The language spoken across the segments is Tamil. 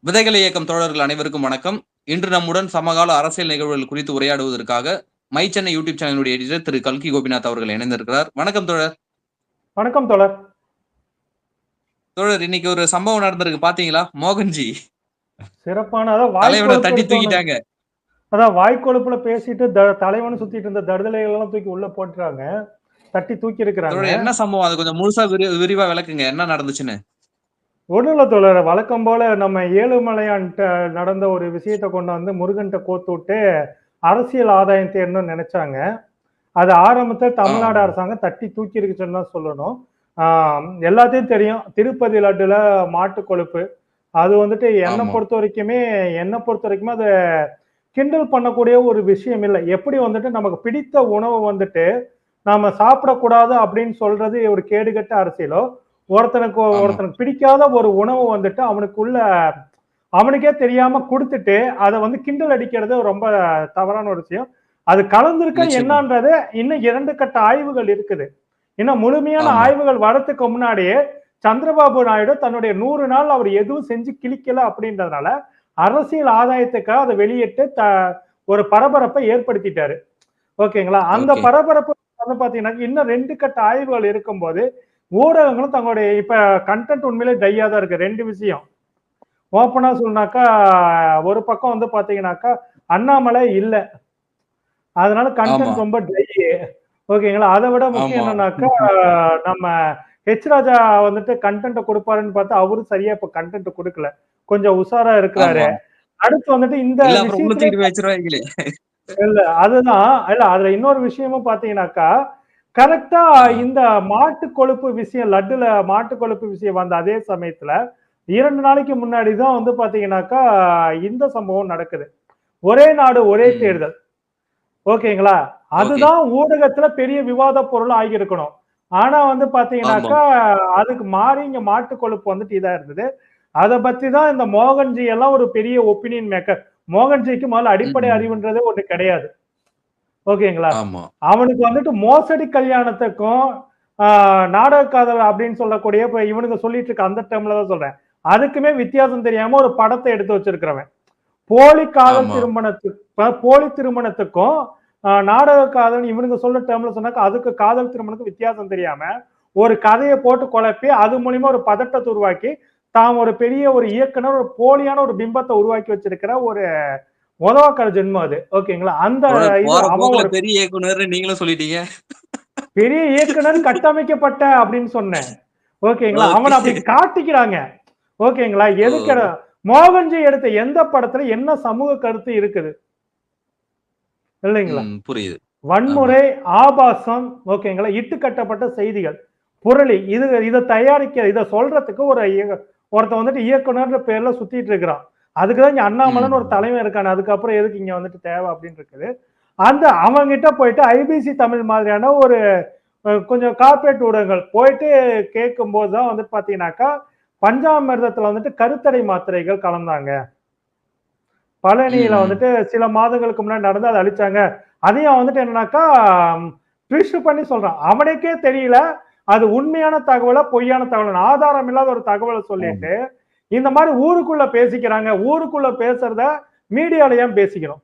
விதைகள் இயக்கம் தோழர்கள் அனைவருக்கும் வணக்கம். இன்று நம்முடன் சமகால அரசியல் நிகழ்வுகள் குறித்து உரையாடுவதற்காக மை சென்னை யூடியூப் சேனலுடைய எடிட்டர் திரு கல்கி கோபிநாத் அவர்கள் இணைந்திருக்கிறார். வணக்கம் தோழர். வணக்கம் தோழர். தோழர் இன்னைக்கு ஒரு சம்பவம் நடந்திருக்கு. பாத்தீங்களா? மோகன்ஜி. சிறப்பான தலைவனை தட்டி தூக்கிட்டாங்க. அதான் வாய்க்கொழுப்புல பேசிட்டு தலைவன் சுத்திட்டு இருந்த தடுதலைகள் எல்லாம் தூக்கி உள்ள போட்டுறாங்க. தட்டி தூக்கி இருக்கிறாங்க என்ன சம்பவம்? அது கொஞ்சம் முழுசா விரி- விரிவா விளக்குங்க. என்ன நடந்துச்சுன்னு? இல்ல தோழர் வழக்கம் போல நம்ம ஏழுமலையான்ட்ட நடந்த ஒரு விஷயத்தை கொண்டு வந்து முருகன்ட்ட கோத்து விட்டு அரசியல் ஆதாயம் தேடணும்னு நினைச்சாங்க. அது ஆரம்பத்தை தமிழ்நாடு. அரசாங்கம் தட்டி தூக்கி இருக்குச்சுன்னு தான் சொல்லணும். எல்லாத்தையும் தெரியும். திருப்பதி லட்டுல மாட்டு கொழுப்பு. அது வந்துட்டு என்னை. பொறுத்த வரைக்குமே என்னை பொறுத்த வரைக்குமே அதை கிண்டல் பண்ணக்கூடிய ஒரு விஷயம் இல்லை. எப்படி வந்துட்டு நமக்கு பிடித்த உணவு வந்துட்டு நாம சாப்பிடக்கூடாது அப்படின்னு சொல்றது ஒரு கேடுகட்ட அரசியலோ ஒருத்தனுக்கு. ஒருத்தனுக்கு பிடிக்காத ஒரு உணவு வந்துட்டு அவனுக்குள்ள அவனுக்கே தெரியாம கொடுத்துட்டு அதை வந்து கிண்டல் அடிக்கிறது ரொம்ப தவறான ஒரு விஷயம் அது கலந்திருக்க. என்னன்றது இன்னும் இரண்டு கட்ட ஆய்வுகள் இருக்குது இன்னும் முழுமையான. ஆய்வுகள் வரதுக்கு முன்னாடியே சந்திரபாபு நாயுடு தன்னுடைய நூறு நாள் அவர் எதுவும் செஞ்சு கிழிக்கல அப்படின்றதுனால அரசியல் ஆதாயத்துக்காக அதை வெளியிட்டு த ஒரு பரபரப்பை ஏற்படுத்திட்டாரு ஓகேங்களா அந்த. பரபரப்பு வந்து பாத்தீங்கன்னா இன்னும் ரெண்டு கட்ட ஆய்வுகள் இருக்கும்போது ஊடகங்களும் தங்களுடைய இப்ப கண்டென்ட் உண்மையிலே டையா தான் இருக்கு. ரெண்டு விஷயம். ஓப்பனா சொன்னாக்கா ஒரு பக்கம் வந்து பாத்தீங்கன்னாக்கா அண்ணாமலை இல்ல. அதனால கண்டென்ட். ரொம்ப ட்ரை ஓகேங்களா? அதை விட முக்கியம். என்னன்னாக்கா நம்ம ஹெச் ராஜா வந்துட்டு கண்டென்ட் கொடுப்பாருன்னு பார்த்தா அவரும் சரியா இப்ப கண்டென்ட் கொடுக்கல. கொஞ்சம் உஷாரா இருக்கிறாரு. அடுத்து வந்துட்டு இந்த இல்ல அதுதான். இல்ல அதுல இன்னொரு விஷயமும் பாத்தீங்கன்னாக்கா கரெக்டா இந்த மாட்டு கொழுப்பு விஷயம் லட்டுல மாட்டு கொழுப்பு விஷயம் வந்த அதே சமயத்துல இரண்டு நாளைக்கு முன்னாடி தான் வந்து பாத்தீங்கன்னாக்கா இந்த சம்பவம் நடக்குது. ஒரே நாடு ஒரே. தேர்தல். ஓகேங்களா? அதுதான் ஊடகத்துல பெரிய விவாத பொருள் ஆகியிருக்கணும். ஆனா வந்து பாத்தீங்கன்னாக்கா அதுக்கு மாறி இங்க மாட்டு கொழுப்பு வந்துட்டு இதா இருந்தது. அதை பத்தி தான் இந்த மோகன்ஜி எல்லாம் ஒரு பெரிய ஒப்பீனியன் மேக்கர் மோகன்ஜிக்கு முதல்ல அடிப்படை. அறிவுன்றது ஒண்ணு கிடையாது. ஓகேங்களா? அவனுக்கு வந்துட்டு மோசடி கல்யாணத்துக்கும் நாடக காதல் அப்படின்னு சொல்லக்கூடிய இப்ப இவனுக்கு சொல்லிட்டு இருக்க அந்த டைம்ல தான் சொல்றேன். அதுக்குமே வித்தியாசம் தெரியாம ஒரு படத்தை எடுத்து வச்சிருக்கிறவன். போலி காதல். திருமணத்துக்கு போலி திருமணத்துக்கும் நாடக காதல் இவனுக்கு சொல்ற டைம்ல சொன்னாக்க அதுக்கு காதல் திருமணத்துக்கு வித்தியாசம் தெரியாம ஒரு கதையை போட்டு குழப்பி அது மூலியமா ஒரு பதட்டத்தை உருவாக்கி தாம் ஒரு பெரிய ஒரு இயக்குனர் ஒரு போலியான ஒரு பிம்பத்தை உருவாக்கி வச்சிருக்கிற ஒரு உதவாக்கார ஜென்மம் அது. ஓகேங்களா அந்த பெரிய இயக்குனர் நீங்களும் சொல்லிட்டீங்க. பெரிய இயக்குனர் கட்டமைக்கப்பட்ட அப்படின்னு சொன்னேன். ஓகேங்களா. அவனை அப்படி காட்டிக்கிறாங்க. ஓகேங்களா எதுக்கு. மோகன்ஜி எடுத்த எந்த படத்துல என்ன சமூக கருத்து இருக்குது? இல்லைங்களா? புரியுது. வன்முறை ஆபாசம் ஓகேங்களா இட்டு கட்டப்பட்ட செய்திகள். புரளி இது இதை தயாரிக்க இதை சொல்றதுக்கு ஒரு ஒருத்தன் வந்துட்டு இயக்குனர்ன்ற பேர்ல சுத்திட்டு இருக்கிறான். அதுக்குதான் இங்க அண்ணாமலைன்னு ஒரு. தலைமை இருக்கான அதுக்கப்புறம் எதுக்கு இங்க வந்துட்டு தேவை அப்படின்னு இருக்குது. அந்த அவங்கிட்ட போயிட்டு ஐபிசி தமிழ் மாதிரியான ஒரு கொஞ்சம் கார்ப்பரேட் ஊடகங்கள் போயிட்டு கேட்கும் போது தான் வந்துட்டு பாத்தீங்கன்னாக்கா பஞ்சாமிர்தத்துல வந்துட்டு கருத்தடை மாத்திரைகள் கலந்தாங்க. பழனியில. வந்துட்டு சில மாதங்களுக்கு முன்னாடி நடந்து அதை அழிச்சாங்க. அதையும் வந்துட்டு என்னன்னாக்கா ட்விஸ்ட் பண்ணி சொல்றான். அவனுக்கே தெரியல அது உண்மையான தகவலா பொய்யான தகவல். ஆதாரம் இல்லாத ஒரு தகவலை சொல்லிட்டு இந்த மாதிரி ஊருக்குள்ள பேசிக்கிறாங்க ஊருக்குள்ள பேசுறத மீடியால ஏன் பேசிக்கிறோம்?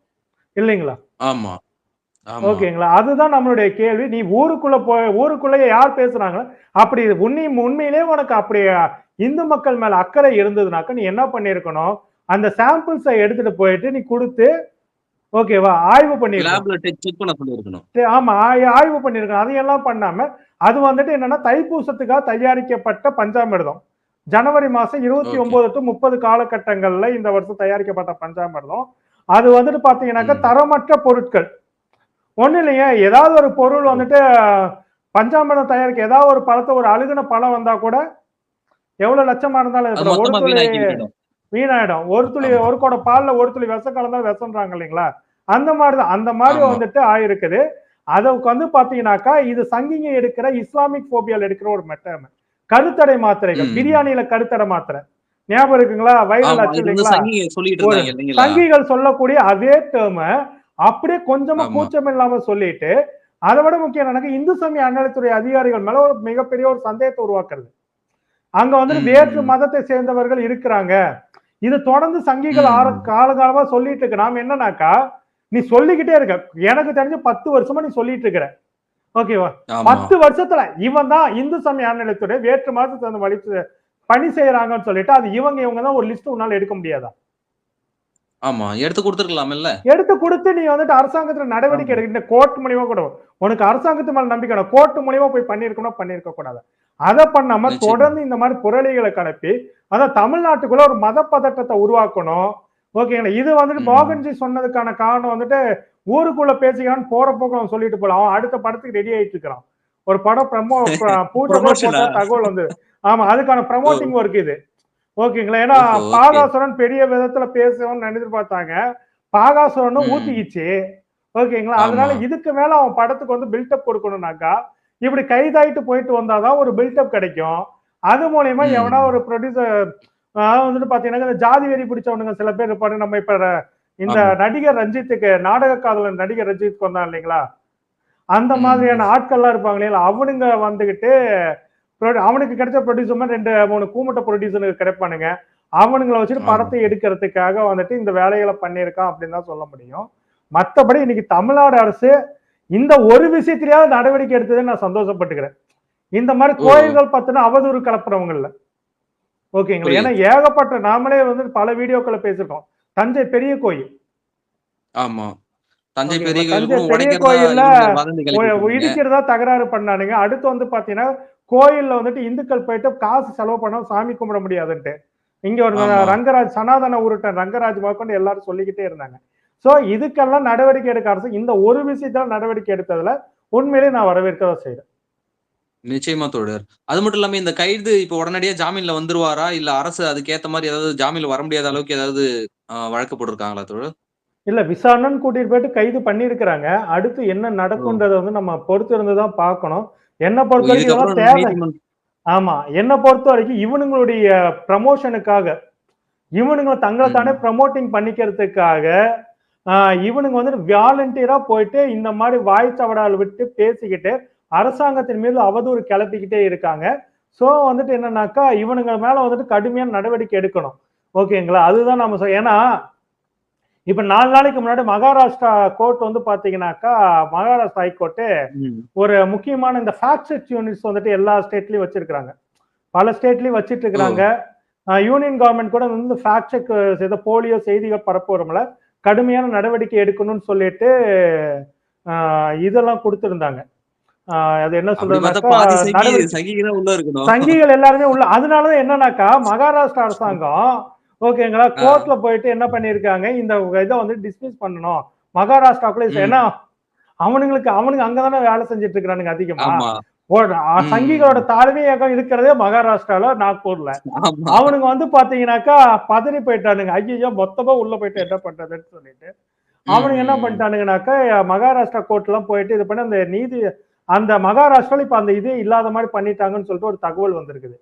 இல்லைங்களா? ஆமா. ஓகேங்களா? அதுதான் நம்மளுடைய கேள்வி. நீ ஊருக்குள்ள போய் ஊருக்குள்ளேயே யார் பேசுறாங்க அப்படி உண்மை உண்மையிலேயே உனக்கு அப்படி இந்து மக்கள் மேல அக்கறை இருந்ததுனாக்க நீ என்ன பண்ணிருக்கணும் அந்த சாம்பிள்ஸை எடுத்துட்டு போயிட்டு நீ கொடுத்து ஓகேவா ஆய்வு பண்ணிருக்கணும் ஆமா ஆய்- ஆய்வு பண்ணிருக்கணும் அதையெல்லாம் பண்ணாம அது வந்துட்டு என்னன்னா தைப்பூசத்துக்காக தயாரிக்கப்பட்ட பஞ்சாமிர்தம். ஜனவரி மாசம் இருபத்தி. ஒன்பது டு முப்பது காலகட்டங்கள்ல இந்த வருஷம் தயாரிக்கப்பட்ட பஞ்சாமிர்தம் அது வந்துட்டு பாத்தீங்கன்னாக்கா. தரமற்ற பொருட்கள் ஒண்ணு இல்லைங்க ஏதாவது ஒரு பொருள் வந்துட்டு பஞ்சாமிர்தம் தயாரிக்க ஏதாவது ஒரு பழத்தை ஒரு அழுகுன பழம் வந்தா கூட எவ்வளவு லட்சமா இருந்தாலும். ஒரு துளி வீணாயிடும் ஒரு துளி. ஒரு கூட பால்ல ஒரு துளி விஷம் கலந்தாலும் விஷம்ன்றாங்க இல்லைங்களா அந்த மாதிரிதான் அந்த மாதிரி. வந்துட்டு ஆயிருக்குது அதுக்கு வந்து பாத்தீங்கன்னாக்கா இது சங்கிங்க எடுக்கிற இஸ்லாமிக் போபியால் எடுக்கிற ஒரு மெட்டர் கருத்தடை மாத்திரைகள். பிரியாணியில கருத்தடை மாத்திரை. ஞாபகம் இருக்குங்களா? வைரல் ஆச்சு வந்து சங்கிகள் சொல்லக்கூடிய அதே டேர்ம அப்படியே கொஞ்சமா. கூச்சம் இல்லாம சொல்லிட்டு அதை விட முக்கியம் என்னன்னா இந்து சமய அறநிலைத்துறை அதிகாரிகள் மேல ஒரு மிகப்பெரிய ஒரு சந்தேகத்தை உருவாக்குறது. அங்க வந்துட்டு ம், வேற்று. மதத்தை சேர்ந்தவர்கள் இருக்கிறாங்க. இது தொடர்ந்து சங்கிகள். ஆற காலகாலமா சொல்லிட்டு இருக்கு. நாம என்னன்னாக்கா நீ சொல்லிக்கிட்டே இருக்க. எனக்கு தெரிஞ்சு பத்து வருஷமா நீ சொல்லிட்டு இருக்கிற. ஓகேவா பத்து வருஷத்துல இவன் தான் இந்து சமய அறநிலையத்துறை வேற்று மாதத்தை சேர்ந்த வழி பணி செய்யறாங்கன்னு சொல்லிட்டு அது இவங்க இவங்க தான் ஒரு லிஸ்ட் உன்னால எடுக்க முடியாதா? ஆமா எடுத்து கொடுத்துருக்கலாம்ல எடுத்து கொடுத்து நீ வந்துட்டு அரசாங்கத்துல நடவடிக்கை எடுக்க இந்த கோர்ட் மூலியமா கூட உனக்கு அரசாங்கத்து மேல நம்பிக்கை. கோர்ட் மூலியமா போய் பண்ணிருக்கணும் பண்ணிருக்க கூடாது. அதை பண்ணாம. தொடர்ந்து இந்த மாதிரி புரளிகளை கலப்பி அதான் தமிழ்நாட்டுக்குள்ள ஒரு மத பதட்டத்தை உருவாக்கணும் ஓகேங்களா இது வந்துட்டு. மோகன்ஜி சொன்னதுக்கான காரணம் வந்துட்டு ஊருக்குள்ள பேசிக்கான்னு போற போக்கு அவன் சொல்லிட்டு போலாம் அவன் அடுத்த படத்துக்கு ரெடி ஆயிட்டு இருக்கிறான். ஒரு படம் ப்ரமோ பூஜை தகவல் வந்து ஆமா அதுக்கான ப்ரமோட்டிங் ஒர்க் இது. ஓகேங்களா? ஏன்னா. பாகாசுரன் பெரிய விதத்துல பேசுவோம்னு எதிர்பார்த்தாங்க பாகாசுரனும் ம். ஊத்திக்கிச்சு. ஓகேங்களா? அதனால. இதுக்கு மேல அவன் படத்துக்கு வந்து பில்டப் கொடுக்கணும்னாக்கா இப்படி கைதாயிட்டு போயிட்டு வந்தாதான் ஒரு பில்டப் கிடைக்கும். அது மூலியமா. எவனா ஒரு ப்ரொடியூசர் வந்துட்டு பாத்தீங்கன்னா ஜாதி வெறி பிடிச்சவனுங்க சில பேர் இருப்பாரு நம்ம இப்ப இந்த. நடிகர் ரஞ்சித்துக்கு நாடக காதலன் நடிகர் ரஞ்சித் வந்தான் இல்லைங்களா அந்த. மாதிரியான ஆட்கள்லாம் இருப்பாங்க இல்லையா அவனுங்க வந்துகிட்டு அவனுக்கு கிடைச்ச ப்ரொடியூசர் மாதிரி ரெண்டு மூணு கூமட்ட ப்ரொடியூசருக்கு கிடைப்பானுங்க அவனுங்களை வச்சுட்டு. படத்தை எடுக்கிறதுக்காக வந்துட்டு இந்த வேலைகளை பண்ணியிருக்கான் அப்படின்னு தான் சொல்ல முடியும் மத்தபடி இன்னைக்கு தமிழ்நாடு அரசு இந்த ஒரு விஷயத்திலேயாவது நடவடிக்கை எடுத்ததை நான் சந்தோஷப்பட்டுக்கிறேன் இந்த மாதிரி. கோயில்கள் பத்தின அவதூறு கலப்புறவங்கல்ல ஓகேங்களா. ஏன்னா ஏகப்பட்ட நாமளே வந்து பல வீடியோக்களை பேசியிருக்கோம் தஞ்சை பெரிய கோயில். ஆமா. தஞ்சை பெரிய கோயில்ல இடிக்கிறதா தகராறு பண்ணானுங்க. அடுத்து வந்து பாத்தீங்கன்னா கோயில்ல வந்துட்டு இந்துக்கள் போயிட்டு காசு செலவு பண்ண சாமி கும்பிட முடியாதுன்ட்டு. இங்க ஒரு. ரங்கராஜ் சனாதன உருட்டன் ரங்கராஜ் முதற்கொண்டு எல்லாரும் சொல்லிக்கிட்டே இருந்தாங்க. சோ இதுக்கெல்லாம் நடவடிக்கை எடுக்க அரசு இந்த ஒரு விஷயத்துல நடவடிக்கை எடுத்ததுல உண்மையிலேயே நான் வரவேற்கதான் செய்யறேன் நிச்சயமா தோழர். அது மட்டும் இல்லாம இந்த கைது இப்ப உடனடியா ஜாமீன்ல வந்துருவாரா? இல்ல அரசு அதுக்கு ஏத்த மாதிரி ஏதாவது ஜாமீன்ல வர முடியாத அளவுக்கு ஏதாவது வழக்கு போட்டிருக்காங்களா தோழர்? இல்ல விசாரணைன்னு கூட்டிட்டு போயிட்டு கைது பண்ணிருக்கிறாங்க அடுத்து என்ன நடக்கும்ன்றதை வந்து நம்ம பொறுத்து இருந்து தான் பார்க்கணும். என்ன பொறுத்த வரைக்கும் தேவை. ஆமா. என்ன பொறுத்த வரைக்கும் இவனுங்களுடைய ப்ரமோஷனுக்காக இவனுங்க தங்களை தானே ப்ரமோட்டிங் பண்ணிக்கிறதுக்காக ஆஹ் இவனுங்க வந்து வாலண்டியரா போயிட்டு இந்த மாதிரி வாய் சவடால் விட்டு பேசிக்கிட்டு அரசாங்கத்தின் மீது அவதூறு கிளப்பிக்கிட்டே இருக்காங்க. சோ வந்துட்டு என்னன்னாக்கா இவனுங்க மேல வந்துட்டு கடுமையான நடவடிக்கை எடுக்கணும். ஓகேங்களா? அதுதான் நம்ம ஏன்னா இப்ப நாலு நாளைக்கு முன்னாடி மகாராஷ்டிரா கோர்ட் வந்து பாத்தீங்கன்னாக்கா மகாராஷ்டிரா ஹைகோர்ட்டு. ஒரு முக்கியமான இந்த ஃபேக்ட் யூனிட்ஸ் வந்துட்டு எல்லா ஸ்டேட்லயும் வச்சிருக்காங்க பல ஸ்டேட்லயும் வச்சிட்டு இருக்கிறாங்க யூனியன் கவர்மெண்ட் கூட வந்து ஃபேக்ட் செக் செய்த போலியோ செய்திகள் பரப்புறோம்ல. கடுமையான நடவடிக்கை எடுக்கணும்னு சொல்லிட்டு இதெல்லாம் கொடுத்திருந்தாங்க. அது என்ன இருக்கணும். சங்கிகள் எல்லாருமே உள்ள அதனாலதான் என்னன்னாக்கா மகாராஷ்டிரா அரசாங்கம் ஓகேங்களா கோர்ட்ல போயிட்டு என்ன பண்ணிருக்காங்க இந்த இதை வந்து டிஸ்மிஸ் பண்ணணும். மகாராஷ்டிராக்குள்ள. ஏன்னா அவனுங்களுக்கு அவனுங்க அங்கதானே வேலை செஞ்சுட்டு இருக்கிறானுங்க அதிகமா. சங்கிகளோட தலைமையகம் இருக்கிறதே மகாராஷ்டிரால நாக்பூர்ல. அவனுங்க வந்து பாத்தீங்கன்னாக்கா பதறி போயிட்டானுங்க. ஐயோ மொத்தமா உள்ள போயிட்டு என்ன பண்றதுன்னு சொல்லிட்டு. அவனுங்க என்ன. பண்ணிட்டானுங்கனாக்கா மகாராஷ்டிரா கோர்ட் எல்லாம் போயிட்டு இது பண்ணி அந்த நீதி அந்த மகாராஷ்டிரால இப்ப அந்த இதே இல்லாத மாதிரி பண்ணிட்டாங்கன்னு சொல்லிட்டு ஒரு தகவல் வந்திருக்குது.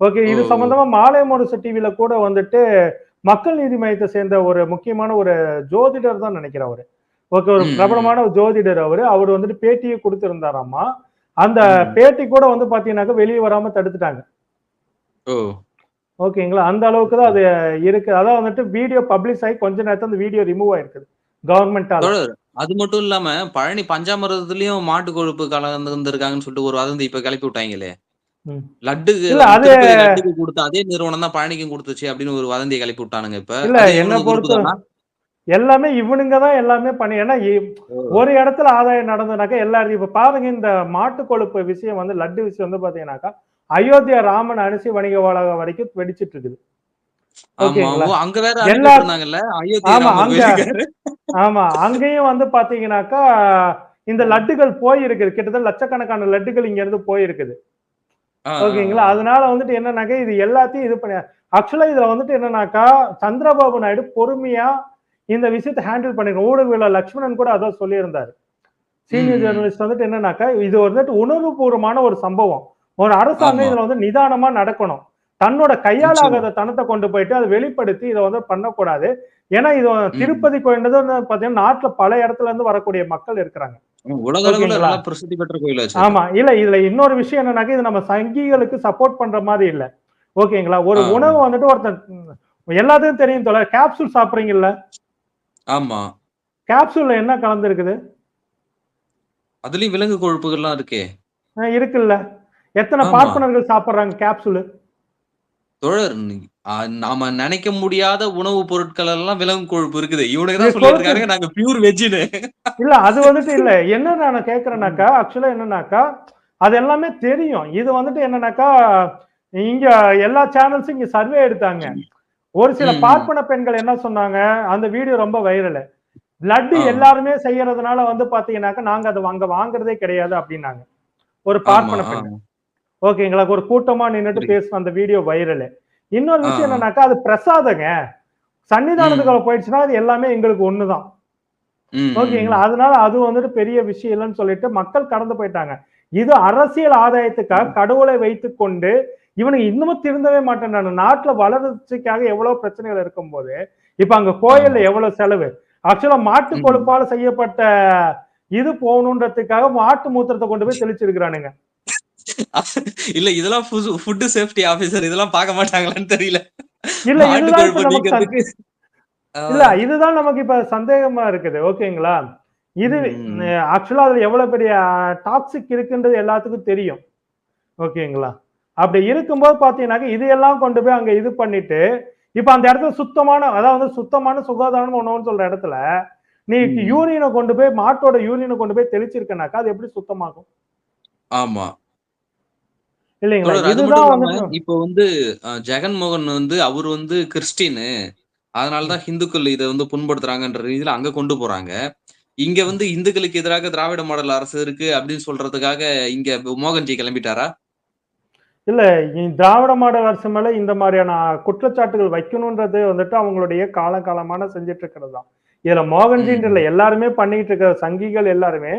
ஓகே இது. சம்பந்தமா மாலை முரசு டிவில கூட வந்துட்டு மக்கள் நீதி மையத்தை சேர்ந்த ஒரு முக்கியமான ஒரு ஜோதிடர் தான் நினைக்கிறேன் அவரு. ஓகே ஒரு. பிரபலமான ஒரு ஜோதிடர் அவரு. அவர் வந்துட்டு பேட்டியை கொடுத்திருந்தாராமா? அந்த. பேட்டி கூட வந்து பாத்தீங்கன்னாக்கா வெளியே வராம தடுத்துட்டாங்க. ஓகேங்களா? அந்த அளவுக்கு தான் அது இருக்கு. அதான் வந்துட்டு வீடியோ பப்ளிஷ் ஆகி கொஞ்ச நேரத்துல அந்த வீடியோ ரிமூவ் ஆயிருக்குது. கவர்மெண்டால தோழர் அது மட்டும் இல்லாம பழனி பஞ்சாமிரதத்துலயும் மாட்டு கொழுப்பு கலந்து இருந்திருக்காங்கன்னு சொல்லிட்டு ஒரு வதந்தி இப்ப கிளப்பி விட்டாங்களே. லட்டு லட்டுக்கு கொடுத்த அதே நிறுவனம் தான் பழனிக்கும் கொடுத்துச்சு அப்படின்னு ஒரு வதந்தியை கிளப்பி விட்டானுங்க இப்ப என்ன பொறுத்த-? எல்லாமே இவனுங்க தான் எல்லாமே பண்ணி ஏன்னா ஒரு இடத்துல ஆதாயம் நடந்ததுனாக்கா எல்லாரும் இப்ப பாருங்க இந்த மாட்டு கொழுப்பு விஷயம் வந்து லட்டு விஷயம் வந்து பாத்தீங்கன்னாக்கா அயோத்தியா ராமன் அரிசி வணிக வளாகம் வரைக்கும் வெடிச்சிட்டு இருக்குது ஆமா அங்கேயும் வந்து பாத்தீங்கன்னாக்கா இந்த லட்டுகள் போயிருக்குது. கிட்டத்தட்ட லட்சக்கணக்கான லட்டுகள் இங்க இருந்து போயிருக்குது ஓகேங்களா? அதனால வந்துட்டு என்னன்னாக்கா இது எல்லாத்தையும் இது பண்ணி ஆக்சுவலா இதுல வந்துட்டு என்னன்னாக்கா சந்திரபாபு நாயுடு பொறுமையா இந்த விஷயத்தை ஹேண்டில் பண்ணிருக்கணும் ஊடகவியலாளர் லட்சுமணன் கூட அதான் சொல்லியிருந்தாரு. சீனியர். ஜெர்னலிஸ்ட் வந்துட்டு என்னன்னாக்கா இது வந்துட்டு உணர்வுபூர்வமான ஒரு சம்பவம். ஒரு அரசாங்கம். இதுல வந்து நிதானமா நடக்கணும். தன்னோட கையாலாகாத தனத்தை கொண்டு போயிட்டு அதை வெளிப்படுத்தி இதை வந்து பண்ணக்கூடாது. ஏன்னா இது திருப்பதி கோயில்ன்றது வந்து பாத்தீங்கன்னா நாட்டுல பல இடத்துல இருந்து வரக்கூடிய மக்கள் இருக்கிறாங்க. ஆமா இல்ல இதுல இன்னொரு விஷயம் என்னன்னாக்கா இது நம்ம சங்கிகளுக்கு சப்போர்ட் பண்ற மாதிரி இல்ல. ஓகேங்களா? ஒரு. உணவு வந்துட்டு ஒருத்தன் ம், எல்லாத்தையும் தெரியும் தோழர். கேப்சூல் சாப்பிடுறீங்கல்ல? ஆமா. கேப்சூல்ல என்ன கலந்துருக்குது? அதுலயும் விலங்கு கொழுப்புகள்லாம் இருக்கே. இருக்குல்ல. எத்தனை. பார்ப்பனர்கள் சாப்பிடுறாங்க கேப்சூல் தோழர். நாம நினைக்க முடியாத உணவுப் பொருட்கள் எல்லாம் விலங்கு கொழுப்பு இருக்குது. இவனுக்கு தான். இருக்காங்க நாங்க பியூர் வெஜ்ஜுன்னு இல்ல அது வந்துட்டு இல்ல. என்ன நான் கேக்குறேன்னாக்கா ஆக்சுவலா என்னன்னாக்கா அது எல்லாமே தெரியும். இது வந்துட்டு என்னன்னாக்கா இங்க எல்லா சேனல்ஸும் இங்க சர்வே எடுத்தாங்க. ஒரு சில. பார்ப்பன பெண்கள் என்ன சொன்னாங்க அந்த வீடியோ ரொம்ப வைரல் லட்டு ஆ. எல்லாருமே செய்யறதுனால வந்து பாத்தீங்கன்னாக்கா நாங்க அதை அங்க வாங்குறதே கிடையாது அப்படின்னாங்க. ஒரு பார்ப்பன ஆமா, பெண் ஆமா. ஓகேங்களா ஒரு கூட்டமா நின்னுட்டு புரியுது. பேசின அந்த வீடியோ வைரல் இன்னொரு விஷயம். என்னன்னாக்கா அது பிரசாதங்க. சன்னிதானத்துக்குள்ள போயிடுச்சுன்னா அது எல்லாமே எங்களுக்கு ஒண்ணுதான். ஓகேங்களா அதனால அது வந்துட்டு பெரிய விஷயம் இல்லைன்னு சொல்லிட்டு மக்கள் கடந்து போயிட்டாங்க. இது அரசியல் ஆதாயத்துக்காக கடவுளை வைத்துக் கொண்டு இவனுக்கு இன்னமும் திருந்தவே மாட்டேன் நான். நாட்டுல வளர்ச்சிக்காக எவ்வளவு பிரச்சனைகள் இருக்கும்போது இப்ப அங்க கோயில்ல எவ்வளவு செலவு? ஆக்சுவலா மாட்டு. கொழுப்பால செய்யப்பட்ட இது போகணுன்றதுக்காக மாட்டு மூத்திரத்தை கொண்டு போய் தெளிச்சிருக்கிறானுங்க. இல்ல இதெல்லாம் ஃபுட் சேஃப்டி ஆபீசர் இதெல்லாம் பார்க்க மாட்டாங்களான்னு தெரியல. இல்ல இல்ல இதுதான் நமக்கு இப்ப சந்தேகமா இருக்குது ஓகேங்களா? இது. ஆக்சுவலா அதுல எவ்வளவு பெரிய டாக்ஸிக் இருக்குன்றது எல்லாத்துக்கும் தெரியும் ஓகேங்களா? அப்படி இருக்கும்போது பாத்தீங்கன்னாக்க இதையெல்லாம் கொண்டு போய் அங்க இது பண்ணிட்டு இப்ப அந்த இடத்துல சுத்தமான அதாவது சுத்தமான சுகாதாரமான உணவுன்னு சொல்ற இடத்துல நீ. யூரியனை கொண்டு போய் மாட்டோட யூரியனை கொண்டு போய் தெளிச்சிருக்கனாக்கா அது எப்படி சுத்தமாகும்? ஆமா இல்லைங்களா தொடர் அது மட்டும் இதுதான் இல்லாம வந்து இப்ப வந்து அஹ், ஜெகன்மோகன் வந்து அவர் வந்து கிறிஸ்டினு அதனாலதான் இந்துக்கள் இதை வந்து புண்படுத்துறாங்கன்ற ரீதியில அங்க கொண்டு போறாங்க. இங்க வந்து இந்துக்களுக்கு எதிராக திராவிட மாடல் அரசு இருக்கு அப்படின்னு சொல்றதுக்காக இங்க மோகன்ஜி கிளம்பிட்டாரா? இல்ல திராவிட மாடல் அரசு மேல இந்த மாதிரியான குற்றச்சாட்டுகள் வைக்கணும்ன்றது வந்துட்டு அவங்களுடைய காலகாலமான செஞ்சுட்டு இருக்கிறது தான். இதுல மோகன்ஜின்ற எல்லாருமே பண்ணிட்டு இருக்கிற சங்கிகள் எல்லாருமே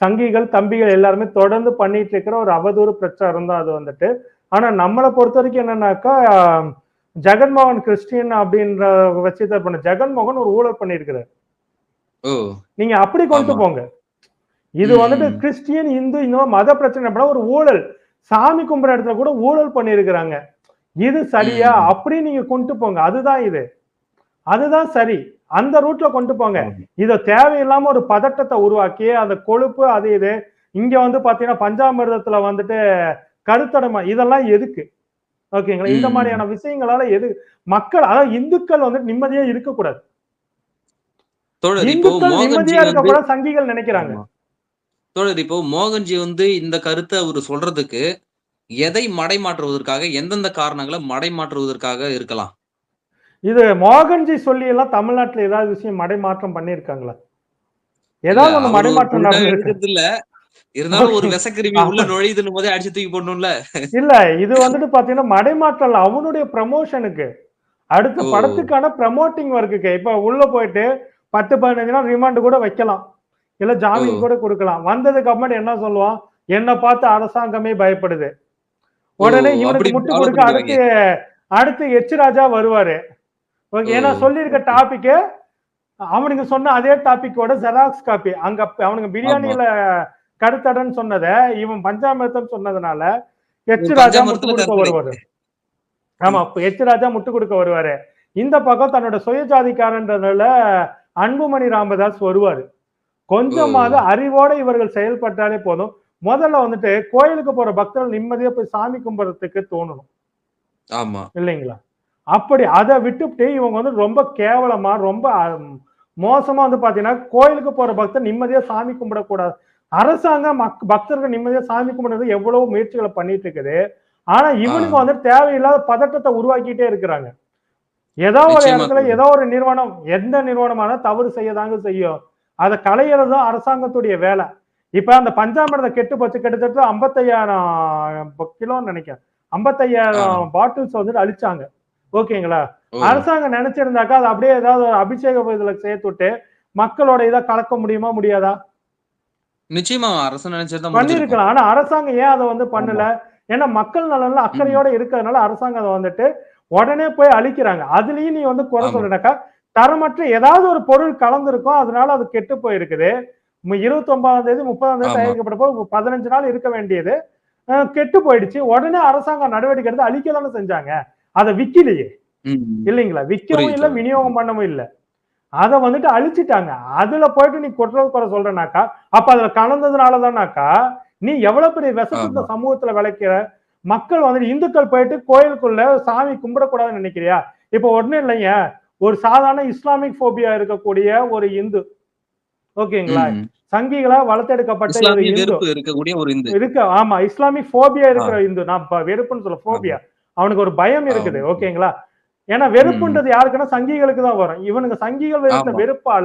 சங்கிகள் தம்பிகள் எல்லாருமே தொடர்ந்து பண்ணிட்டு இருக்கிற ஒரு அவதூறு பிரச்சாரம் தான் அது வந்துட்டு. ஆனா நம்மளை பொறுத்த வரைக்கும் என்னன்னாக்கா ஜெகன்மோகன் கிறிஸ்டியன் அப்படின்ற வச்சு பண்ண ஜெகன்மோகன் ஒரு ஊழல் பண்ணியிருக்கிறார். ஓ. நீங்க அப்படி கொண்டு. போங்க. இது வந்துட்டு. கிறிஸ்டியன் இந்து இந்த மத பிரச்சனை அப்படின்னா ஒரு ஊழல். சாமி கும்பிடுற இடத்துல கூட ஊழல் பண்ணியிருக்கிறாங்க. இது சரியா. அப்படி நீங்க கொண்டு போங்க. அதுதான் இது. அதுதான் சரி. அந்த ரூட்ல கொண்டு போங்க. இத தேவையில்லாம ஒரு பதட்டத்தை உருவாக்கி அந்த கொழுப்பு அது இது இங்க வந்து பாத்தீங்கன்னா பஞ்சாமிர்தத்துல வந்துட்டு கருத்தடமை இதெல்லாம் எதுக்கு? ஓகேங்களா? இந்த. மாதிரியான விஷயங்களால எது மக்கள் அதாவது இந்துக்கள் வந்து நிம்மதியா இருக்கக்கூடாது. இந்துக்கள் நிம்மதியா வந்து இருக்கக்கூடாது சங்கிகள் நினைக்கிறாங்க. தோழர் இப்போ மோகன்ஜி வந்து இந்த கருத்தை அவர் சொல்றதுக்கு எதை மடைமாற்றுவதற்காக எந்தெந்த காரணங்களை மடைமாற்றுவதற்காக இருக்கலாம்? இது மோகன்ஜி சொல்லி எல்லாம் தமிழ்நாட்டுல ஏதாவது விஷயம் மடைமாற்றம் பண்ணிருக்காங்களா ஏதாவது ஒண்ணு மடைமாற்றம் நடந்திருக்கு. இல்ல. இருந்தாலும் ஒரு. விசக்கிருமி உள்ள நுழையுதுன்னு போதே அடிச்சு தூக்கி போடணும்ல. இல்ல இது வந்துட்டு பாத்தீங்கன்னா மடைமாற்றம் அவனுடைய ப்ரமோஷனுக்கு அடுத்த. படத்துக்கான ப்ரமோட்டிங் ஒர்க்குக்கு இப்ப உள்ள போயிட்டு பத்து பதினஞ்சு நாள் ரிமாண்ட் கூட வைக்கலாம். இல்ல ஜாமீன். கூட கொடுக்கலாம். வந்ததுக்கு அப்புறம் என்ன சொல்லுவான்? என்ன பார்த்து அரசாங்கமே பயப்படுது. உடனே இவனுக்கு முட்டு கொடுக்க அடுத்து. அடுத்து எச் ராஜா வருவாரு. ஓகே ஏன்னா. சொல்லியிருக்க டாபிக் அவனுக்கு சொன்ன அதே டாபிக்கோட ஜெராக்ஸ் காப்பி அங்க அப்ப அவனுக்கு பிரியாணியில கருத்தடன்னு சொன்னத இவன் பஞ்சாமிர்தம் சொன்னதுனால எச் ராஜா முட்டு கொடுக்க. வருவாரு. ஆமா எச் ராஜா முட்டு கொடுக்க வருவாரு. இந்த பக்கம் தன்னோட சுயஜாதிக்காரன்றதுல அன்புமணி ராமதாஸ் வருவாரு. கொஞ்சமாவது அறிவோட இவர்கள் செயல்பட்டாலே போதும். முதல்ல வந்துட்டு கோயிலுக்கு போற பக்தர்கள் நிம்மதியா போய் சாமி கும்பிடுறதுக்கு தோணணும். ஆமா. இல்லைங்களா? அப்படி அதை விட்டுவிட்டு இவங்க வந்து ரொம்ப கேவலமா ரொம்ப மோசமா வந்து பாத்தீங்கன்னா கோயிலுக்கு போற பக்தர் நிம்மதியா சாமி கும்பிடக்கூடாது. அரசாங்கம் மக்- பக்தர்கள் நிம்மதியா சாமி கும்பிடுறது எவ்வளவு முயற்சிகளை பண்ணிட்டு இருக்குது. ஆனா இவனுக்கு. வந்து தேவையில்லாத பதட்டத்தை உருவாக்கிட்டே இருக்கிறாங்க. ஏதோ ஒரு இடத்துல. ஏதோ ஒரு நிறுவனம் எந்த நிறுவனமான தவறு செய்யதாங்க செய்யும். அதை களையிறது அரசாங்கத்துடைய வேலை. இப்ப அந்த பஞ்சாமிரதம் கெட்டு போச்சு. கிட்டத்தட்ட ஐம்பத்தையாயிரம் கிலோன்னு நினைக்கிறேன். ஐம்பத்தையாயிரம் பாட்டில்ஸ் வந்துட்டு அழிச்சாங்க. ஓகேங்களா? அரசாங்கம் நினைச்சிருந்தாக்கா அது அப்படியே ஏதாவது ஒரு அபிஷேக இதுல சேர்த்து விட்டு மக்களோட இதை கலக்க முடியுமா முடியாதா? நிச்சயமா அரசு நினைச்சிருந்தா. பண்ணிருக்கலாம் ஆனா அரசாங்கம் ஏன் அதை வந்து பண்ணல? ஏன்னா மக்கள் நலன்ல அக்கறையோட இருக்கிறதுனால அரசாங்கம் அதை வந்துட்டு உடனே போய் அழிக்கிறாங்க. அதுலயும் நீ வந்து குறை ஆமா. சொல்றனாக்கா தரமற்ற ஏதாவது ஒரு பொருள் கலந்திருக்கும். அதனால அது கெட்டு போயிருக்குது. இருபத்தி ஒன்பதாம் தேதி முப்பதாம் தேதி. தயாரிக்கப்பட்டப்போ பதினஞ்சு நாள் இருக்க வேண்டியது. கெட்டு போயிடுச்சு. உடனே அரசாங்கம் நடவடிக்கை எடுத்து அழிக்க தானே செஞ்சாங்க. அதை விக்கலையே. இல்லைங்களா? விற்கவும் இல்ல. விநியோகம் பண்ணவும் இல்ல. அத வந்துட்டு அழிச்சிட்டாங்க. அதுல போயிட்டு நீ குற்ற குறை சொல்றனாக்கா அப்ப அதுல கலந்ததுனாலதானாக்கா நீ எவ்வளவு பெரிய ஆமா. சமூகத்துல விளைக்கிற? மக்கள் வந்துட்டு இந்துக்கள் போயிட்டு கோயிலுக்குள்ள சாமி கும்பிடக்கூடாதுன்னு நினைக்கிறியா? இப்ப ஒண்ணும் இல்லைங்க. ஒரு சாதாரண இஸ்லாமிக் போபியா இருக்கக்கூடிய ஒரு இந்து. ஓகேங்களா. சங்கிகளா வளர்த்தெடுக்கப்பட்ட ஒரு இந்து. வெறுப்பு இருக்கக்கூடிய ஒரு இந்து. இருக்கு. ஆமா இஸ்லாமிக் போபியா இருக்கிற இந்து. நான் வெறுப்புன்னு சொல்ல போபியா அவனுக்கு ஒரு பயம் இருக்குது. ஓகேங்களா ஏன்னா வெறுப்புன்றது யாருக்குன்னா சங்கிகளுக்கு தான் வரும் இவனுக்கு சங்கிகள் இருந்த. வெறுப்பால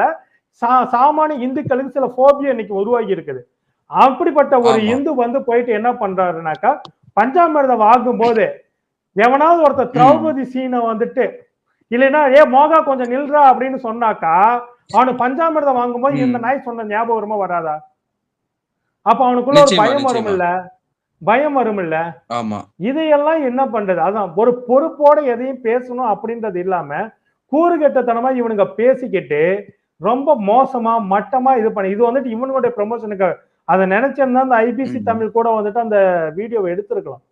சா- சாமானிய இந்துக்களுக்கு சில போபியா இன்னைக்கு உருவாகி இருக்குது அப்படிப்பட்ட ஒரு. இந்து வந்து போயிட்டு என்ன பண்றாருனாக்கா பஞ்சாமிர்தம் வாங்கும் போது எவனாவது ஒருத்தர். திரௌபதி சீனை வந்துட்டு இல்லைன்னா ஏ மோகா கொஞ்சம் நில்றா அப்படின்னு சொன்னாக்கா அவனுக்கு பஞ்சாமிர்தம் வாங்கும்போது. இந்த நாய் சொன்ன ஞாபகம் வருமா வராதா அப்ப அவனுக்குள்ள ஒரு பயம் வரும். இல்ல பயம் வரும் இல்ல ஆமா. இதையெல்லாம் என்ன பண்றது? அதான் ஒரு பொறுப்போட எதையும் பேசணும் அப்படின்றது இல்லாம கூறுகெட்டத்தனமா இவனுங்க பேசிக்கிட்டு ரொம்ப மோசமா மட்டமா இது பண்ணி இது வந்துட்டு இவனுடைய ப்ரொமோஷனுக்கு அதை நினைச்சிருந்தா அந்த ஐபிசி. தமிழ் கூட வந்துட்டு அந்த வீடியோவை எடுத்திருக்கலாம்.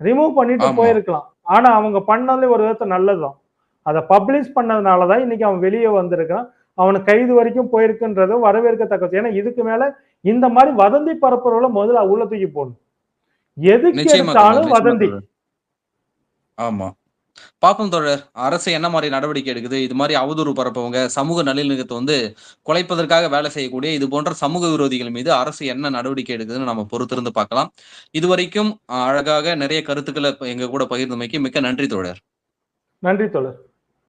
ரிமூவ் பண்ணிட்டு. போயிருக்கலாம். ஆனா அவங்க பண்ணதுல ஒரு விதத்தை நல்லதுதான். அதை பப்ளிஷ் பண்ணதுனாலதான் இன்னைக்கு அவன் வெளியே வந்திருக்கான் அவனுக்கு கைது வரைக்கும் போயிருக்குன்றது வரவேற்கத்தக்க ஏன்னா இதுக்கு மேல இந்த மாதிரி வதந்தி பரப்புறவள முதல்ல உள்ள தூக்கி போடணும். எதுக்கு. எடுத்தாலும் வதந்தி. ஆமா. பாப்போம் தோழர். அரசு என்ன மாரி நடவடிக்கை எடுக்குது? இது மாரி அவதூறு பரப்பவங்க, சமூக நல்லிணக்கத்த வந்து குலைப்பதற்காக வேலை செய்யக்கூடிய இது போன்ற சமூக விரோதிகள் மீது அரசு என்ன நடவடிக்கை எடுக்குதுன்னு நம்ம பொறுத்திருந்து பார்க்கலாம். இதுவரைக்கும் அ அழகாக நிறைய கருத்துக்கள எங்க கூட பகிர்ந்தமைக்கு மிக்க நன்றி தோழர். நன்றி தோழர்